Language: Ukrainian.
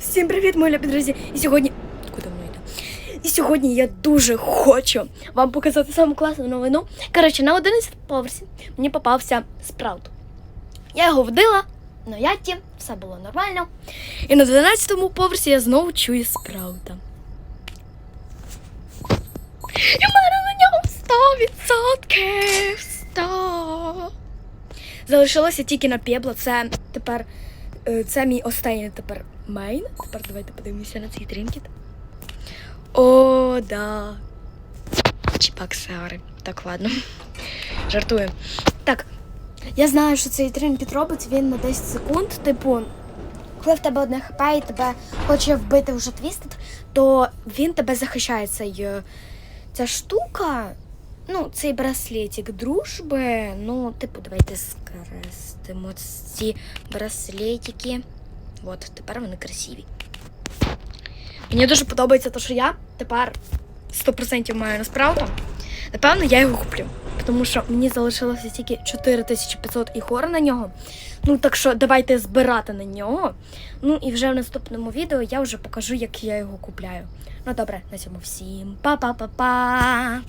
Всім привіт, мої любі друзі! І сьогодні. Куди воно йде? І сьогодні я дуже хочу вам показати саму класну новину. Коротше, на 11 поверсі мені попався спраут. Я його водила на яті, все було нормально. І на 12 поверсі я знову чую спраута. І в мене на ньому 100%! 100%! Залишилося тільки на пебло. Це тепер це мій останній тепер мейн. Тепер давайте подивимося на цей тринкет. О, да. Чіпак Сари. Так, ладно. Жартую. Так. Я знаю, що цей тринкет робить він на 10 секунд. Типу, коли в тебе одне хп і тебе хоче вбити вже твістед, то він тебе захищає цей, е, ця штука. Ну, цей браслетик дружби. Ну, типу, давайте скрестимо ці браслетики. От, тепер вони красиві. Мені дуже подобається те, що я тепер 100% маю на справу. Напевно, я його куплю. Тому що мені залишилося тільки 4500 ігор на нього. Ну, так що давайте збирати на нього. Ну і вже в наступному відео я вже покажу, як я його купляю. Ну добре, на цьому всім па-па-па-па!